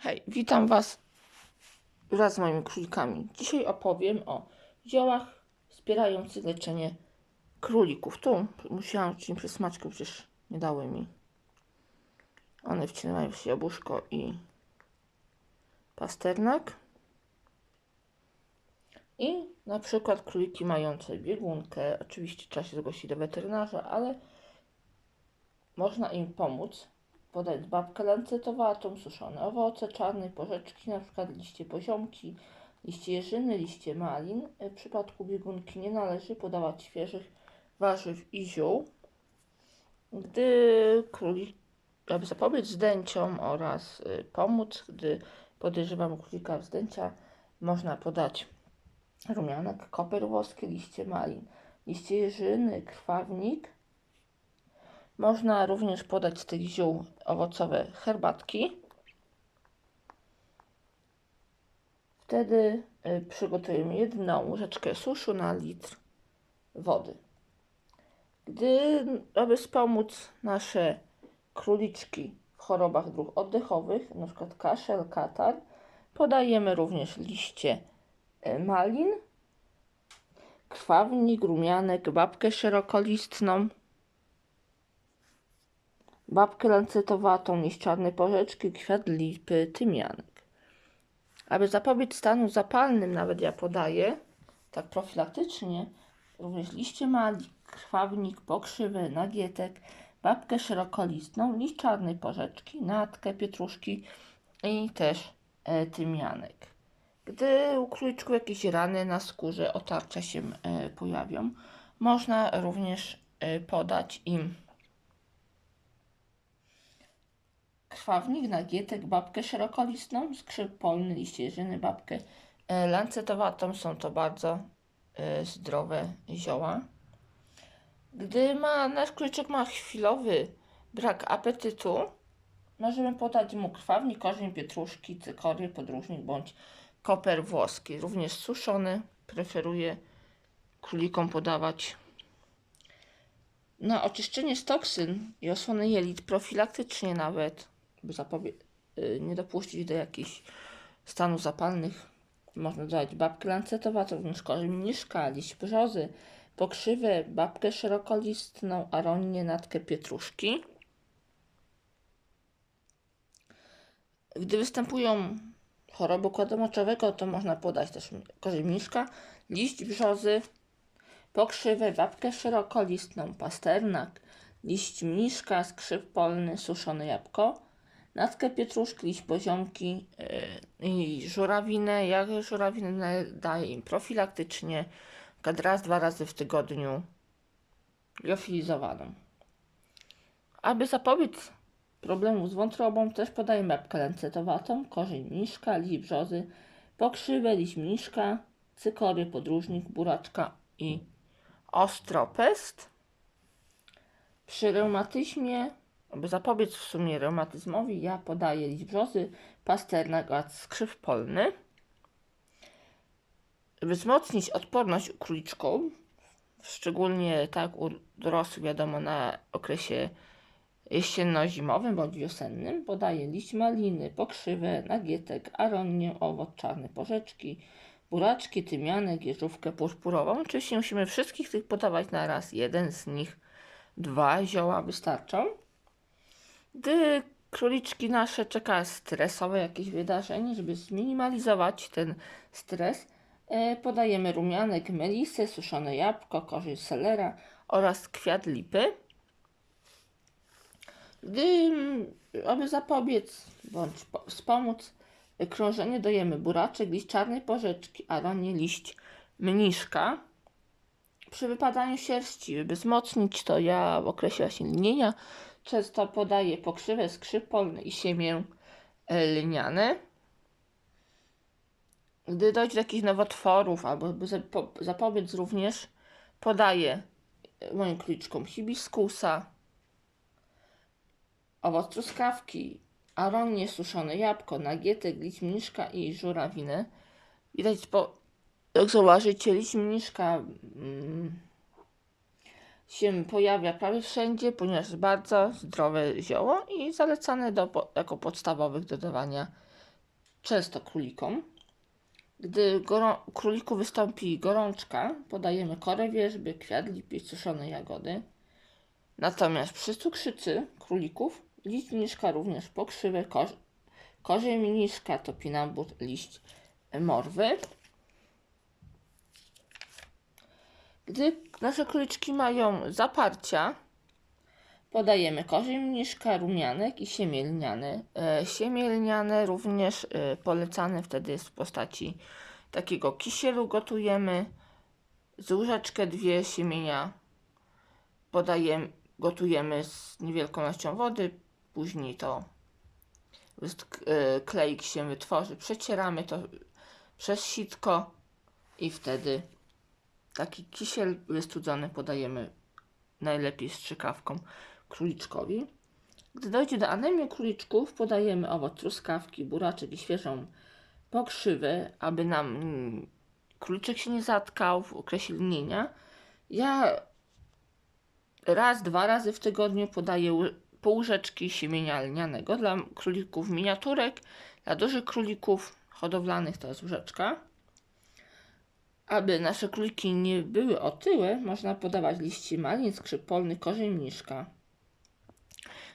Hej, witam Was wraz z moimi królikami. Dzisiaj opowiem o ziołach wspierających leczenie królików. Tu musiałam ci przez smaczkę, przecież nie dały mi. One wcinają się jabłuszko i pasternak. I na przykład króliki mające biegunkę, oczywiście trzeba się zgłosić do weterynarza, ale można im pomóc podać babkę lancetowatą, suszone owoce, czarne porzeczki, na przykład liście poziomki, liście jeżyny, liście malin. W przypadku biegunki nie należy podawać świeżych warzyw i ziół, gdy królik, aby zapobiec zdęciom oraz y, pomóc, gdy podejrzewamy królika wzdęcia, można podać rumianek, koper włoski, liście malin, liście jeżyny, krwawnik, można również podać z tych ziół owocowe herbatki. Wtedy y, przygotujemy jedną łyżeczkę suszu na litr wody. Gdy, aby wspomóc nasze króliczki w chorobach dróg oddechowych, np. kaszel, katar, podajemy również liście y, malin, krwawnik, rumianek, babkę szerokolistną, babkę lancetowatą, liściane porzeczki, kwiat lipy, tymianek. Aby zapobiec stanu zapalnym, nawet ja podaję, tak profilaktycznie, również liście mali, krwawnik, pokrzywę, nagietek, babkę szerokolistną, liść czarnej porzeczki, natkę, pietruszki i też e, tymianek. Gdy u króliczków jakieś rany na skórze, otarcia się e, pojawią, można również e, podać im krwawnik, nagietek, babkę szerokolistną, skrzyp polny, liście jeżyny, babkę e, lancetowatą. Są to bardzo e, zdrowe zioła. Gdy ma, nasz króliczek ma chwilowy brak apetytu, możemy podać mu krwawnik, korzeń pietruszki, cykory, podróżnik bądź koper włoski. Również suszony preferuję królikom podawać. Na oczyszczenie z toksyn i osłony jelit profilaktycznie nawet, by zapobie- y, nie dopuścić do jakichś stanów zapalnych, można dodać babkę lancetowatą, również korzeń mniszka, liść brzozy, pokrzywę, babkę szerokolistną, aronię, natkę pietruszki. Gdy występują choroby układu moczowego, to można podać też korzeń mniszka, liść brzozy, pokrzywę, babkę szerokolistną, pasternak, liść mniszka, skrzyp polny, suszone jabłko, natkę pietruszki, poziomki yy, i żurawinę. Ja żurawinę daję im profilaktycznie, kad raz, dwa razy w tygodniu liofilizowaną. Aby zapobiec problemu z wątrobą, też podaję babkę lancetowatą, korzeń mniszka, liść brzozy, pokrzywę, liść mniszka, cykory, podróżnik, buraczka i ostropest. Przy reumatyzmie, aby zapobiec w sumie reumatyzmowi, ja podaję liść brzozy, pasternak oraz skrzyw polny. By wzmocnić odporność u króliczków, szczególnie tak u dorosłych, wiadomo, na okresie jesienno-zimowym bądź wiosennym, podaję liść maliny, pokrzywę, nagietek, aronię, owoc czarny, porzeczki, buraczki, tymianek, jeżówkę purpurową. Oczywiście musimy wszystkich tych podawać na raz. Jeden z nich, dwa zioła wystarczą. Gdy króliczki nasze czeka stresowe jakieś wydarzenie, żeby zminimalizować ten stres, e, podajemy rumianek, melisę, suszone jabłko, korzeń selera oraz kwiat lipy. Gdy, mm, aby zapobiec bądź po- wspomóc krążenie, dajemy buraczek, liść czarnej porzeczki, aronię, liść mniszka. Przy wypadaniu sierści, by wzmocnić to, ja w okresie właśnie lnienia często podaję pokrzywę, skrzyp polny i siemię e, lniane. Gdy dojdzie do jakichś nowotworów, albo by zapo- zapobiec również, podaję e, moim króliczkom hibiskusa, owoc truskawki, aronię, suszone jabłko, nagietek, liść mniszka i żurawinę. Widać, po, jak zauważycie, liść mniszka mm, się pojawia prawie wszędzie, ponieważ jest bardzo zdrowe zioło i zalecane do, jako podstawowych dodawania często królikom. Gdy króliku wystąpi gorączka, podajemy korę wierzby, kwiat lipy, suszone jagody. Natomiast przy cukrzycy królików liść mniszka również pokrzywę, koż, korzeń mniszka, topinambur, liść morwy. Gdy nasze króliczki mają zaparcia, podajemy korzeń mniszka, rumianek i siemię lniane. E, siemię lniane również e, polecane wtedy jest w postaci takiego kisielu gotujemy. Z łyżeczkę dwie siemienia podajemy, gotujemy z niewielką ilością wody, później to e, kleik się wytworzy, przecieramy to przez sitko i wtedy taki kisiel wystudzony podajemy najlepiej strzykawką króliczkowi. Gdy dojdzie do anemii króliczków, podajemy owoc truskawki, buraczek i świeżą pokrzywę, aby nam króliczek się nie zatkał w okresie lnienia. Ja raz, dwa razy w tygodniu podaję pół łyżeczki siemienia lnianego dla królików miniaturek, dla dużych królików hodowlanych to jest łyżeczka. Aby nasze króliki nie były otyłe, można podawać liści malin, skrzyp polny, korzeń mniszka.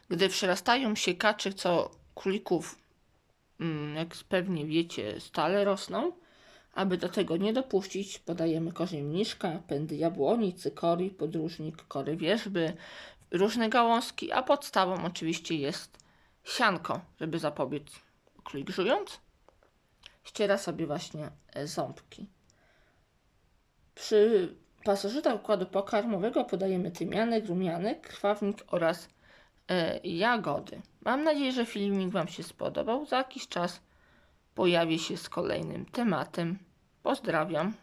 Gdy przerastają siekacze, co królików, mm, jak pewnie wiecie, stale rosną, aby do tego nie dopuścić, podajemy korzeń mniszka, pędy jabłoni, cykorii, podróżnik, kory wierzby, różne gałązki, a podstawą oczywiście jest sianko, żeby zapobiec królik żując. Ściera sobie właśnie ząbki. Przy pasożytach układu pokarmowego podajemy tymianek, rumianek, krwawnik oraz e, jagody. Mam nadzieję, że filmik Wam się spodobał. Za jakiś czas pojawię się z kolejnym tematem. Pozdrawiam.